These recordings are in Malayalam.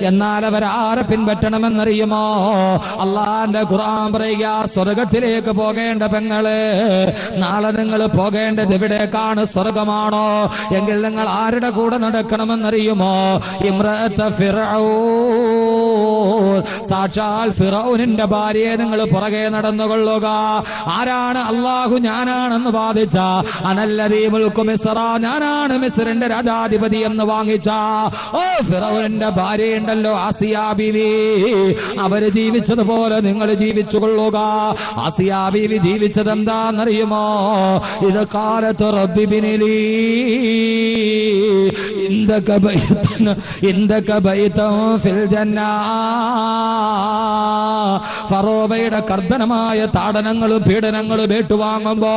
എന്നാൽ അവരാരെ പിൻപറ്റണമെന്നറിയുമോ? അള്ളാന്റെ ഖുർആൻ പറയുക സ്വർഗത്തിലേക്ക് പോകേണ്ട പെങ്ങൾ നാളെ നിങ്ങൾ പോകേണ്ടത് എവിടേക്കാണ്? സ്വർഗമാണോ? എങ്കിൽ നിങ്ങൾ ആരുടെ കൂടെ നടക്കണമെന്നറിയുമോ? ഇമ്രത്ത സാക്ഷാൽ ഫിറൌനിന്റെ ഭാര്യയെ നിങ്ങൾ പുറകെ നടന്നുകൊള്ളുക. ആരാണ്? അള്ളാഹു ഞാനാണെന്ന് വാദിച്ച. അനല്ലതീമുൽക്കു ഞാനാണ് മിസ്രിന്റെ രാജാധിപതി എന്ന് വാങ്ങിച്ച. ഓ ഫിറൌനിന്റെ ഭാര്യയുണ്ടല്ലോ ആസിയാ ബീവി അവർ ജീവിച്ചതുപോലെ നിങ്ങൾ ജീവിച്ചു കൊള്ളുക ആസിയാബിവി ജീവിച്ചത് എന്താണെന്നറിയുമോ ഇത് കാലത്ത് ഫറോവയുടെ കർദ്ദനമായ താടനങ്ങളും പീഡനങ്ങളും ഏറ്റുവാങ്ങുമ്പോ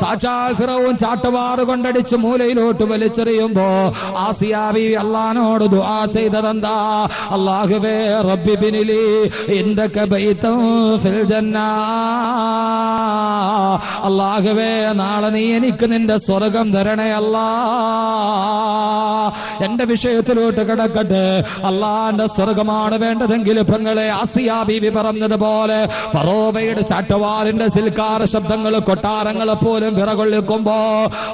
സാക്ഷാൽ ഫിറവും ചാട്ടുവാറ് മൂലയിലോട്ട് വലിച്ചെറിയുമ്പോ ആസിയാവി അള്ളഹാനോട് ദുആ ചെയ്തതെന്താ? അള്ളാഹുവേ റബ്ബിബിനിലി ഇന്ദക ബൈതൻ ഫിൽ ജന്നാ. അള്ളാഹുവേ നാളെ നീ എനിക്ക് നിന്റെ സ്വർഗം തരണേ അല്ലാ. എന്റെ വിഷയത്തിലോട്ട് കിടക്കട്ടെ. അള്ളാന്റെ സ്വർഗമാണ് വേണ്ടതെങ്കിൽ പെങ്ങളെ ആസിയാ ബീവി പറഞ്ഞതുപോലെ ഫറോബയുടെ ചാട്ടവാറിന്റെ സിൽക്കാര ശബ്ദങ്ങൾ കൊട്ടാരങ്ങളെ പോലും വിറകൊള്ളിക്കുമ്പോ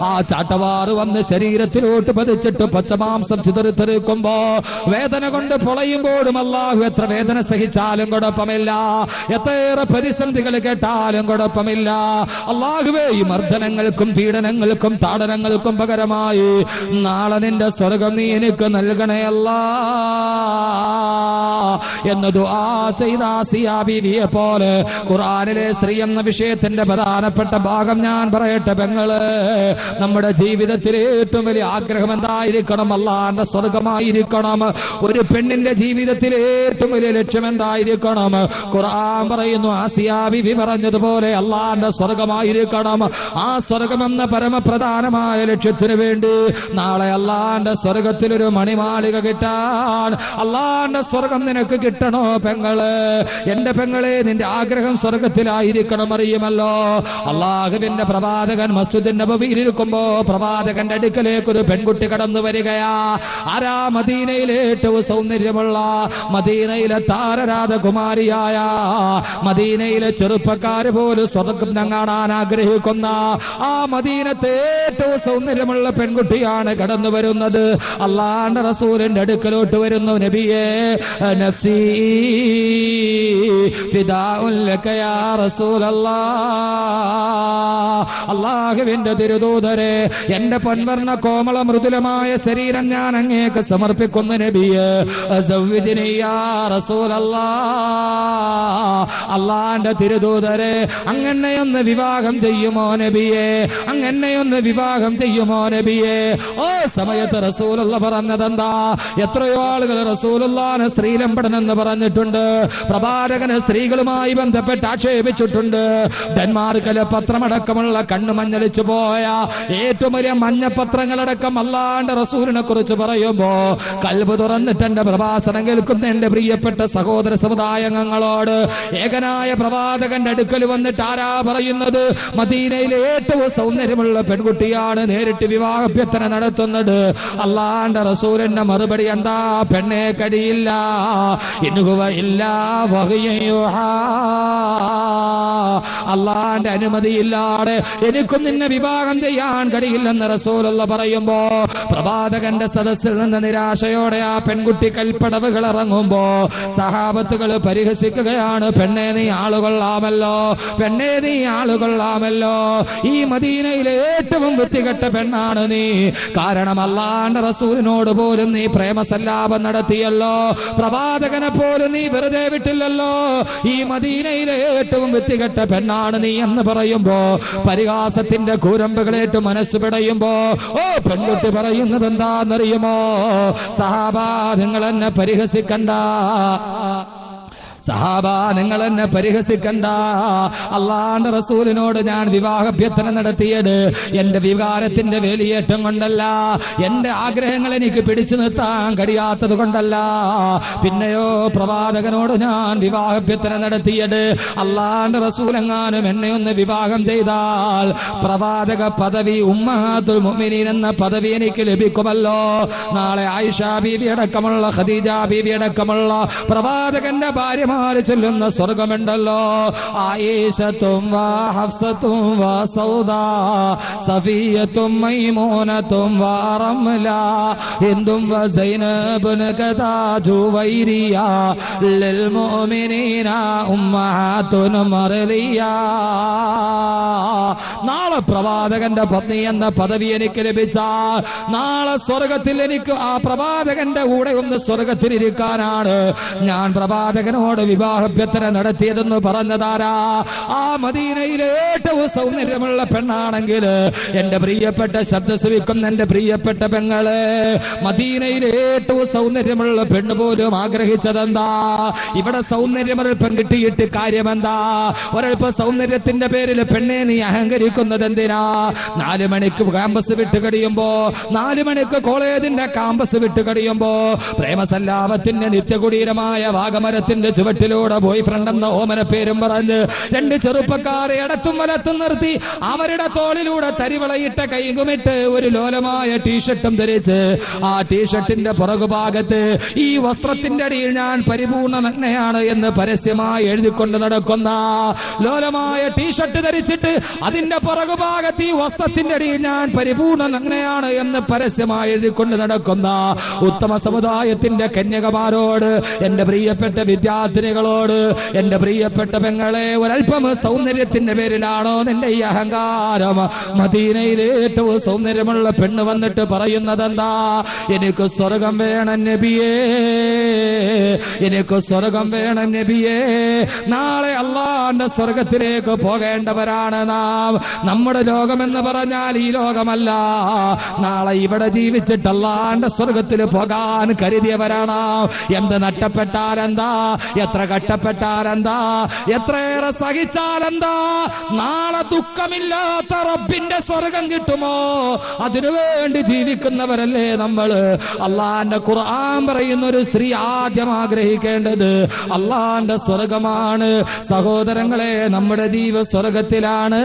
ആ ചാട്ടവാറ് വന്ന് ശരീരത്തിലോട്ട് പതിച്ചിട്ട് പച്ചമാംസം ചിതറിത്തെറിക്കുമ്പോ വേദന കൊണ്ട് പൊളയുമ്പോഴും അള്ളാഹു എത്ര വേദന സഹിച്ചാലും കുഴപ്പമില്ല. എത്രയേറെ പ്രതിസന്ധികൾ കേട്ടാലും കുഴപ്പമില്ല. അള്ളാഹുവേ ഈ മർദ്ദനങ്ങൾക്കും പീഡനങ്ങൾക്കും താടനങ്ങൾക്കും പകരമായി നാളെ നിന്റെ സ്വർഗം നീ എനിക്ക് നൽകണേ അല്ല എന്ന് ദുആ ചെയ്ത പോലെ ഖുറാനിലെ സ്ത്രീ എന്ന വിഷയത്തിന്റെ പ്രധാനപ്പെട്ട ഭാഗം ഞാൻ പറയട്ടെ പെങ്ങൾ. നമ്മുടെ ജീവിതത്തിൽ ഏറ്റവും വലിയ ആഗ്രഹം എന്തായിരിക്കണം? അള്ളാന്റെ സ്വർഗമായിരിക്കണം. ഒരു പെണ്ണിന്റെ ജീവിതത്തിൽ ഏറ്റവും വലിയ ലക്ഷ്യം എന്തായിരിക്കണം? ഖുറാൻ പറയുന്നു ആസിയാ ബീവി പറഞ്ഞതുപോലെ അള്ളാന്റെ സ്വർഗമായിരിക്കണം ആ സ്വർഗം എന്ന പരമപ്രധാനമായ ലക്ഷ്യത്തിന് വേണ്ടി നാളെ അള്ളാന്റെ സ്വർഗത്തിൽ ഒരു മണിമാളിക കിട്ടാൻ. അള്ളാന്റെ സ്വർഗം നിനക്ക് കിട്ടണോ പെങ്ങൾ? എന്റെ പെങ്ങളെ നിന്റെ ആഗ്രഹം സ്വർഗത്തിലായിരിക്കണം അറിയുമല്ലോ. അള്ളാഹുവിന്റെ പ്രവാചകൻ മസ്ജിദിന്റെ നബവിയിലിരിക്കുമ്പോ പ്രവാചകന്റെ അടുക്കലേക്ക് ഒരു പെൺകുട്ടി കടന്നു വരികയാ. ആരാ മദീനയിലെ ഏറ്റവും സൗന്ദര്യമുള്ള മദീനയിലെ താരരാധകുമാരിയായ മദീനയിലെ ചെറുപ്പക്കാര് പോലും സ്വർഗം കാണാൻ ആഗ്രഹിക്കുന്ന ആ മദീനത്തെ ഏറ്റവും സൗന്ദര്യമുള്ള പെൺകുട്ടിയാണ് കടന്നു വരുന്നത്. അള്ളാന്റെ റസൂലിന്റെ അടുക്കലോട്ട് വരുന്നു നബിയെ അള്ളാഹുവിന്റെ തിരുദൂതരെ എന്റെ പൊൻവർണ കോമള മൃദുലമായ ശരീരം ഞാൻ അങ്ങേക്ക് സമർപ്പിക്കുന്നു അള്ളാന്റെ തിരുദൂതരെ അങ്ങനെയൊന്ന് വിവാഹം ചെയ്യുമോ നബിയെ? അങ്ങനെയൊന്ന് വിവാഹം ചെയ്യുമോ നബിയെ? ഓ സമയത്ത് റസൂലുള്ള പറഞ്ഞതെന്താ? എത്രയോ ആളുകൾ റസൂലുള്ളാണ് സ്ത്രീലംപടനെന്ന് പറഞ്ഞിട്ടുണ്ട്. പ്രവാചകന് സ്ത്രീകളുമായി ബന്ധപ്പെട്ട് ആക്ഷേപിച്ചിട്ടുണ്ട്. ഡെൻമാർക്കിലെ പത്രമടക്കമുള്ള കണ്ണു മഞ്ഞളിച്ചു പോയ ഏറ്റവും വലിയ മഞ്ഞപത്രങ്ങളടക്കം അല്ലാണ്ട് റസൂലിനെ കുറിച്ച് പറയുമ്പോ കൽബ് തുറന്നിട്ട് എന്റെ പ്രഭാഷണം കേൾക്കുന്ന എന്റെ പ്രിയപ്പെട്ട സഹോദര സമുദായങ്ങളോട് ഏകനായ പ്രവാചകന്റെ അടുക്കൽ വന്നിട്ട് ആരാ പറയുന്നത്? മദീനയിലെ ഏറ്റവും സൗന്ദര്യമുള്ള പെൺകുട്ടിയാണ് നേരിട്ട് വിവാഹഭ്യർത്ഥന നടത്തുന്നത്. അള്ളാന്റെ റസൂലിന്റെ മറുപടി എന്താ? പെണ്ണെ കഴിയില്ല ഇന്നുകുവ ഇല്ല അള്ളാന്റെ അനുമതിയില്ലാതെ എനിക്കും നിന്നെ വിവാഹം ചെയ്യാൻ കഴിയില്ലെന്ന് റസൂലുള്ള പറയുമ്പോ പ്രവാചകന്റെ സദസ്സിൽ നിന്ന് നിരാശയോടെ ആ പെൺകുട്ടി കൽപ്പടവുകൾ ഇറങ്ങുമ്പോ സഹാബത്തുകൾ പരിഹസിക്കുകയാണ് പെണ്ണേ നീ ആളുകൊള്ളാമല്ലോ. പെണ്ണേ നീ ആളുകൊള്ളാമല്ലോ ഈ മദീനയിലെ ഏറ്റവും വൃത്തികെട്ട പെണ്ണാണ് നീ. കാരണം അല്ലാണ്ട് റസൂലിനോട് പോലും നീ പ്രേമസല്ലാപം നടത്തിയല്ലോ. പ്രവാചകനെ പോലും നീ വെറുതെ വിട്ടില്ലല്ലോ. ഈ മദീനയിലെ ഏറ്റവും വൃത്തികെട്ട പെണ്ണാണ് നീ എന്ന് പറയുമ്പോ പരിഹാസത്തിന്റെ കൂരമ്പുകളേറ്റ് മനസ്സ് പിടയുമ്പോ ഓ പെൺകുട്ടി പറയുന്നത് എന്താണെന്നറിയുമോ? സഹാബാ നിങ്ങൾ എന്നെ പരിഹസിക്കണ്ട. സഹാബ നിങ്ങൾ എന്നെ പരിഹസിക്കണ്ട. അള്ളാന്റെ റസൂലിനോട് ഞാൻ വിവാഹഭ്യർത്ഥന നടത്തിയത് എന്റെ വികാരത്തിന്റെ വേലിയേറ്റം കൊണ്ടല്ല. എന്റെ ആഗ്രഹങ്ങൾ എനിക്ക് പിടിച്ചു നിർത്താൻ കഴിയാത്തത് കൊണ്ടല്ല. പിന്നെയോ പ്രവാചകനോട് ഞാൻ വിവാഹഭ്യർത്ഥന നടത്തിയത് അള്ളാന്റെ റസൂലെങ്ങാനും എന്നെ ഒന്ന് വിവാഹം ചെയ്താൽ പ്രവാചക പദവി ഉമ്മഹാത്തുൽ മുഅ്മിനീൻ എന്ന പദവി എനിക്ക് ലഭിക്കുമല്ലോ. നാളെ ആയിഷ ബീവി അടക്കമുള്ള ഖദീജ ബീവി അടക്കമുള്ള പ്രവാചകന്റെ ഭാര്യമാര് ചെല്ലുന്ന സ്വർഗമുണ്ടല്ലോ. ആയേശത്തും വാ ഹഫ്സത്തും വാ സൗദ സഫിയത്തും മൈമോനത്തും വാ റംല ഹിന്ദും വ സൈനബുൻ കദാ ജുവൈരിയ ലിൽ മുഅ്മിനീന ഉമ്മഹാത്തുൻ മർലിയ നാളെ പ്രവാചകന്റെ പത്നി എന്ന പദവി എനിക്ക് ലഭിച്ചാൽ നാളെ സ്വർഗത്തിൽ എനിക്ക് ആ പ്രവാചകന്റെ കൂടെ ഒന്ന് സ്വർഗത്തിൽ ഇരിക്കാനാണ് ഞാൻ പ്രവാചകനോട് വിവാഹാഭ്യർത്ഥന നടത്തിയതെന്ന് പറഞ്ഞതാരാ? ആ മദീനയിലെ ഏറ്റവും സൗന്ദര്യമുള്ള പെണ്ണാണെങ്കിൽ എന്റെ പ്രിയപ്പെട്ട ശബ്ദ ശ്രവിക്കുന്ന എന്റെ പ്രിയപ്പെട്ട പെങ്ങൾ മദീനയിലെ ഏറ്റവും സൗന്ദര്യമുള്ള പെണ്ണ് പോലും ആഗ്രഹിച്ചതെന്താ? ഇവിടെ സൗന്ദര്യമൊരൽപ്പം കിട്ടിയിട്ട് കാര്യമെന്താ? ഒരൽപ്പം സൗന്ദര്യത്തിന്റെ പേരിൽ പെണ്ണെ നീ അഹങ്കരിക്കുന്നത് എന്തിനാ? നാല് മണിക്ക് ക്യാമ്പസ് വിട്ട് കഴിയുമ്പോ നാല് മണിക്ക് കോളേജിന്റെ ക്യാമ്പസ് വിട്ട് കഴിയുമ്പോ പ്രേമസല്ലാപത്തിന്റെ നിത്യകുടീരമായ വാഗമരത്തിന്റെ ചുവട്ടിലൂടെ ബോയ് ഫ്രണ്ട് എന്ന ഓമന പേരും പറഞ്ഞ് രണ്ട് ചെറുപ്പക്കാരെ ഇടത്തും വലത്തും നിർത്തി അവരുടെ തോളിലൂടെ തരിവളയിട്ട കൈകുമിട്ട് ഒരു ലോലമായ ടീഷർട്ടും ധരിച്ച് ആ ടീഷർട്ടിന്റെ പുറകുഭാഗത്ത് ഈ വസ്ത്രത്തിന്റെ അടിയിൽ ഞാൻ പരിപൂർണ നഗ്നയാണ് എന്ന് പരസ്യമായി എഴുതിക്കൊണ്ട് നടക്കുന്ന ലോലമായ ടീഷർട്ട് ധരിച്ചിട്ട് അതിന്റെ പുറകുഭാഗത്ത് ഈ വസ്ത്രത്തിന്റെ അടിയിൽ ഞാൻ പരിപൂർണ നഗ്നയാണ് എന്ന് പരസ്യമായി എഴുതിക്കൊണ്ട് നടക്കുന്ന ഉത്തമ സമുദായത്തിന്റെ കന്യകമാരോട് എന്റെ പ്രിയപ്പെട്ട വിദ്യാർത്ഥിനികളോട് എന്റെ പ്രിയപ്പെട്ട പെങ്ങളെ ഒരല്പം സൗന്ദര്യത്തിന്റെ പേരിലാണോ നിന്റെ ഈ അഹങ്കാരം? മദീനയിലെ ഏറ്റവും സൗന്ദര്യമുള്ള പെണ്ണ് വന്നിട്ട് പറയുന്നത് എന്താ എനിക്ക് സ്വർഗം വേണം നബിയേ. എനിക്ക് സ്വർഗം വേണം നബിയേ. നാളെ അള്ളാന്റെ സ്വർഗത്തിലേക്ക് പോകേണ്ടവരാണ് നാം. നമ്മുടെ ലോകമെന്ന് പറഞ്ഞാൽ ഈ ലോകമല്ല. നാളെ ഇവിടെ ജീവിച്ചിട്ട് അള്ളാന്റെ സ്വർഗത്തിൽ പോകാൻ കരുതിയവരാണ് എന്ത് നഷ്ടപ്പെട്ടാലെന്താ? എത്ര കട്ടപ്പെട്ടാലെന്താ എത്രയേറെ സഹിച്ചാലെന്താ? നാളെ ദുഃഖമില്ലാത്ത റബ്ബിന്റെ സ്വർഗം കിട്ടുമോ? അതിനുവേണ്ടി ജീവിക്കുന്നവരല്ലേ നമ്മൾ? അള്ളാന്റെ ഖുർആൻ പറയുന്ന ഒരു സ്ത്രീ ആദ്യം ആഗ്രഹിക്കേണ്ടത് അള്ളാന്റെ സ്വർഗമാണ്. സഹോദരങ്ങളെ നമ്മുടെ ജീവ സ്വർഗത്തിലാണ്.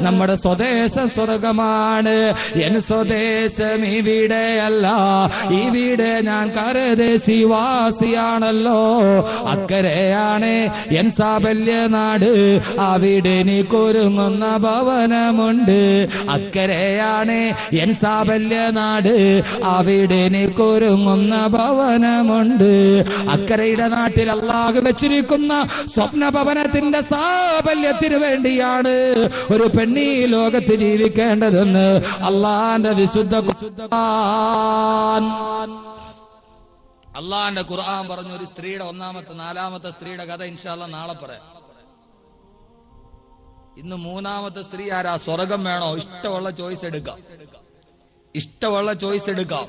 നമ്മുടെ സ്വദേശം സ്വർഗമാണ്. എൻ സ്വദേശം ഈ ഇവിടെ ഞാൻ കരദേശി വാസിയാണല്ലോ അക്കരെയാണ് എൻ സാബല്യ നാട്. അവിടെ എനിക്കൊരുങ്ങുന്ന ഭവനമുണ്ട്. അക്കരെയാണ് എൻ സാബല്യ നാട്. അവിടെ എനിക്കൊരുങ്ങുന്ന ഭവനമുണ്ട്. അക്കരയുടെ നാട്ടിൽ അള്ളാഹ് വെച്ചിരിക്കുന്ന സ്വപ്ന ഭവനത്തിന്റെ സാബല്യത്തിന് വേണ്ടിയാണ് ഒരു പെണ്ണി ലോകത്ത് ജീവിക്കേണ്ടതെന്ന് അള്ളാന്റെ വിശുദ്ധ. അള്ളാന്റെ ഖുർആൻ പറഞ്ഞ ഒരു സ്ത്രീയുടെ ഒന്നാമത്തെ നാലാമത്തെ സ്ത്രീയുടെ കഥ ഇൻഷാല്ല നാളെ പറയാം. ഇന്ന് മൂന്നാമത്തെ സ്ത്രീ ആരാ? സ്വർഗം വേണോ? ഇഷ്ടമുള്ള ചോയ്സ് എടുക്കാം. ഇഷ്ടമുള്ള ചോയ്സ് എടുക്കാം.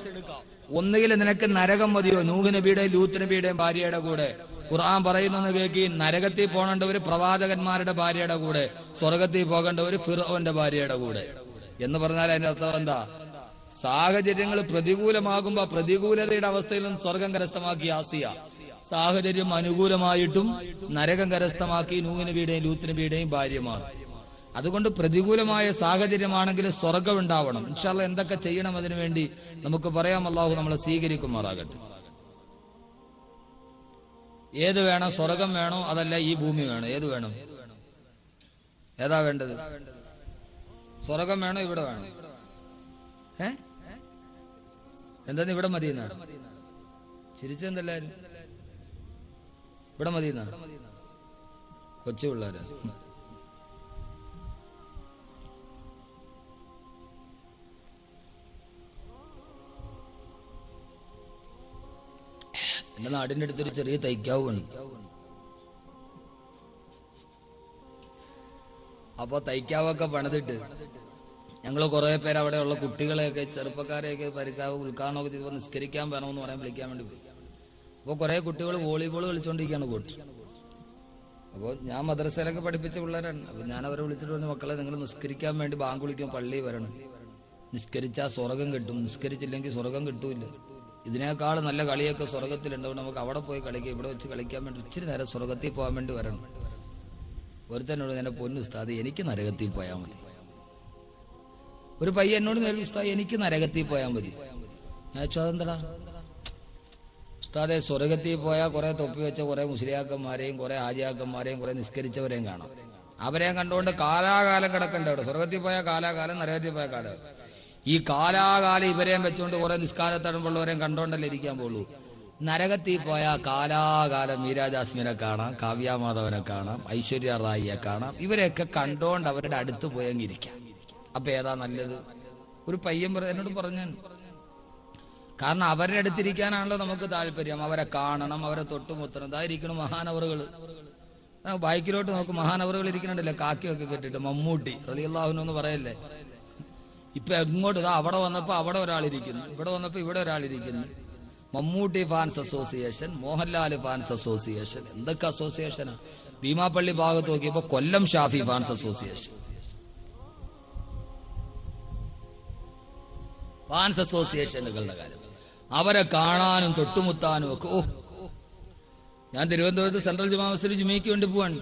ഒന്നുകിൽ നിനക്ക് നരകം മതിയോ? നൂഹ് നബിയുടെയും ഭാര്യയുടെ കൂടെ. ഖുർആൻ പറയുന്നെന്ന് കേൾക്കി നരകത്തിൽ പോകേണ്ടവര് പ്രവാചകന്മാരുടെ ഭാര്യയുടെ കൂടെ. സ്വർഗത്തിൽ പോകേണ്ടവര് ഫിറോന്റെ ഭാര്യയുടെ കൂടെ. എന്ന് പറഞ്ഞാൽ അതിന്റെ അർത്ഥം എന്താ? സാഹചര്യങ്ങൾ പ്രതികൂലമാകുമ്പോ പ്രതികൂലതയുടെ അവസ്ഥയിൽ നിന്ന് സ്വർഗം കരസ്ഥമാക്കി ആസിയ. സാഹചര്യം അനുകൂലമായിട്ടും നരകം കരസ്ഥമാക്കി നൂവിന് വീടേയും ലൂത്തിന് വീടേയും ഭാര്യമാർ. അതുകൊണ്ട് പ്രതികൂലമായ സാഹചര്യമാണെങ്കിൽ സ്വർഗം ഉണ്ടാവണം. ഇൻഷാല്ല എന്തൊക്കെ ചെയ്യണം അതിനു വേണ്ടി നമുക്ക് പറയാം. അള്ളാഹു നമ്മളെ സ്വീകരിക്കുമാറാകട്ടെ. ഏത് വേണം? സ്വർഗം വേണോ? അതല്ല ഈ ഭൂമി വേണോ? ഏത് വേണം? ഏതാ വേണ്ടത്? സ്വർഗം വേണോ? ഇവിടെ വേണോ? ഏ? എന്താ ഇവിടെ മതിയെന്ന? ചിരിച്ചെന്തല്ലാരും? ഇവിടെ മതിയെന്ന? കൊച്ചു പിള്ളേരാ. എന്റെ നാടിന്റെ അടുത്തൊരു ചെറിയ തൈക്കാവുണ്ട് അപ്പൊ തൈക്കാവൊക്കെ പണിതിട്ട് ഞങ്ങൾ കുറേ പേര് അവിടെയുള്ള കുട്ടികളെയൊക്കെ ചെറുപ്പക്കാരെയൊക്കെ പരിക്കാവ് ഉദ്ഘാടനമൊക്കെ ചെയ്തപ്പോൾ നിസ്കരിക്കാൻ വേണമെന്ന് പറയാൻ വിളിക്കാൻ വേണ്ടി പോയി. അപ്പോൾ കുറേ കുട്ടികൾ വോളിബോൾ കളിച്ചുകൊണ്ടിരിക്കുകയാണ് കോട്ടി അപ്പോൾ ഞാൻ മദ്രസയിലൊക്കെ പഠിപ്പിച്ച പിള്ളേരാണ്. അപ്പോൾ ഞാൻ അവരെ വിളിച്ചിട്ട് പറഞ്ഞു മക്കളെ നിങ്ങൾ നിസ്കരിക്കാൻ വേണ്ടി ബാങ്ക് വിളിക്കും പള്ളി വരണം. നിസ്കരിച്ചാൽ സ്വർഗം കിട്ടും. നിസ്കരിച്ചില്ലെങ്കിൽ സ്വർഗം കിട്ടൂല ഇതിനേക്കാൾ നല്ല കളിയൊക്കെ സ്വർഗത്തിലുണ്ടാവും നമുക്ക് അവിടെ പോയി കളിക്കാം ഇവിടെ വെച്ച് കളിക്കാൻ വേണ്ടി ഇച്ചിരി നേരം സ്വർഗത്തിൽ പോകാൻ വേണ്ടി വരണം. ഒരുത്തനോട് എന്നെ പൊന്നു സ്ഥാതി എനിക്ക് നരകത്തിൽ പോയാൽ മതി. ഒരു പയ്യ എന്നോട് നേരിൽ ഉസ്താദ് എനിക്ക് നരകത്തിൽ പോയാൽ മതി. ഞാൻ ചോദന്തടാ ഉസ്താദെ സ്വർഗത്തിൽ പോയാൽ കുറെ തൊപ്പി വെച്ച കുറെ മുസ്ലിയാക്കന്മാരെയും കുറെ ആജിയാക്കന്മാരെയും കുറെ നിസ്കരിച്ചവരെയും കാണാം. അവരെയും കണ്ടുകൊണ്ട് കാലാകാലം കിടക്കണ്ട അവിടെ? സ്വർഗത്തിൽ പോയാൽ കാലാകാലം നരകത്തിൽ പോയ കാലം ഈ കാലാകാലം ഇവരെയും വെച്ചുകൊണ്ട് കുറെ നിസ്കാരത്തടമ്പുള്ളവരെയും കണ്ടോണ്ടല്ലേ ഇരിക്കാൻ പോളൂ നരകത്തിൽ പോയാൽ കാലാകാലം മീരാ ജാസ്മിനെ കാണാം കാവ്യാമാധവനെ കാണാം ഐശ്വര്യ റായിയെ കാണാം. ഇവരെയൊക്കെ കണ്ടോണ്ട് അവരുടെ അടുത്ത് പോയങ്ങിരിക്കാം അപ്പൊ ഏതാ നല്ലത്? ഒരു പയ്യൻ എന്നോട് പറഞ്ഞു കാരണം അവരുടെ അടുത്തിരിക്കാനാണല്ലോ നമുക്ക് താല്പര്യം. അവരെ കാണണം അവരെ തൊട്ടുമുത്തണം ഇതായിരിക്കണം മഹാനവറുകൾ ബൈക്കിലോട്ട് നോക്കും മഹാനവറുകൾ ഇരിക്കുന്നുണ്ടല്ലേ കാക്കിയൊക്കെ കെട്ടിട്ട് മമ്മൂട്ടി റലിയല്ലാഹുനു എന്ന് പറയല്ലേ? ഇപ്പൊ എങ്ങോട്ട്? ഇതാ അവിടെ വന്നപ്പോ അവിടെ ഒരാളിരിക്കുന്നു. ഇവിടെ വന്നപ്പോ ഇവിടെ ഒരാളിരിക്കുന്നു. Mammootty fans association Mohanlal fans association എന്തൊക്കെ അസോസിയേഷനാ? ഭീമാപ്പള്ളി ഭാഗത്ത് നോക്കിയപ്പോ Kollam Shafi fans association. Fans അസോസിയേഷനുകളുടെ കാര്യം. അവരെ കാണാനും തൊട്ടുമുത്താനും ഒക്കെ ഓ ഞാൻ തിരുവനന്തപുരത്ത് സെൻട്രൽ ജുമാ ജുമയ്ക്ക് വേണ്ടി പോവാണ്.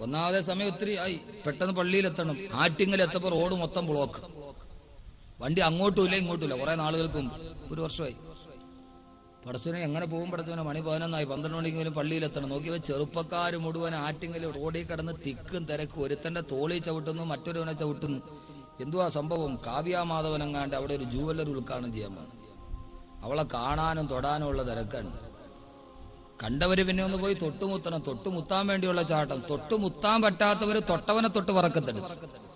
ഒന്നാമതെ സമയം ഒത്തിരി ആയി. പെട്ടെന്ന് പള്ളിയിലെത്തണം. ആറ്റിങ്ങൽ എത്തപ്പോൾ റോഡ് മൊത്തം ബ്ലോക്ക് വണ്ടി അങ്ങോട്ടും ഇല്ല ഇങ്ങോട്ടും ഇല്ല. കുറെ നാളുകൾക്ക് ഒരു വർഷമായി. പടച്ചവനെ എങ്ങനെ പോകും പടച്ചവനെ മണി പതിനൊന്നായി. പന്ത്രണ്ട് മണിക്കെങ്കിലും പള്ളിയിലെത്തണം. നോക്കിയവ ചെറുപ്പക്കാർ മുഴുവൻ ആറ്റിങ്ങൽ റോഡിൽ കിടന്ന് തിക്കും തിരക്കും. ഒരുത്തന്റെ തോളി ചവിട്ടുന്നു മറ്റൊരുവനെ ചവിട്ടുന്നു. എന്തുവാ സംഭവം? കാവ്യാമാധവനെങ്ങാണ്ട് അവിടെ ഒരു ജുവല്ലറി ഉദ്ഘാടനം ചെയ്യാൻ പോകുന്നു അവളെ കാണാനും തൊടാനും ഉള്ള തിരക്കാണ്. കണ്ടവര് പിന്നെ ഒന്ന് പോയി തൊട്ടുമുത്തണം. തൊട്ടുമുത്താൻ വേണ്ടിയുള്ള ചാട്ടം. തൊട്ടുമുത്താൻ പറ്റാത്തവര് തൊട്ടവനെ തൊട്ട് പറക്കത്തെടുത്ത്.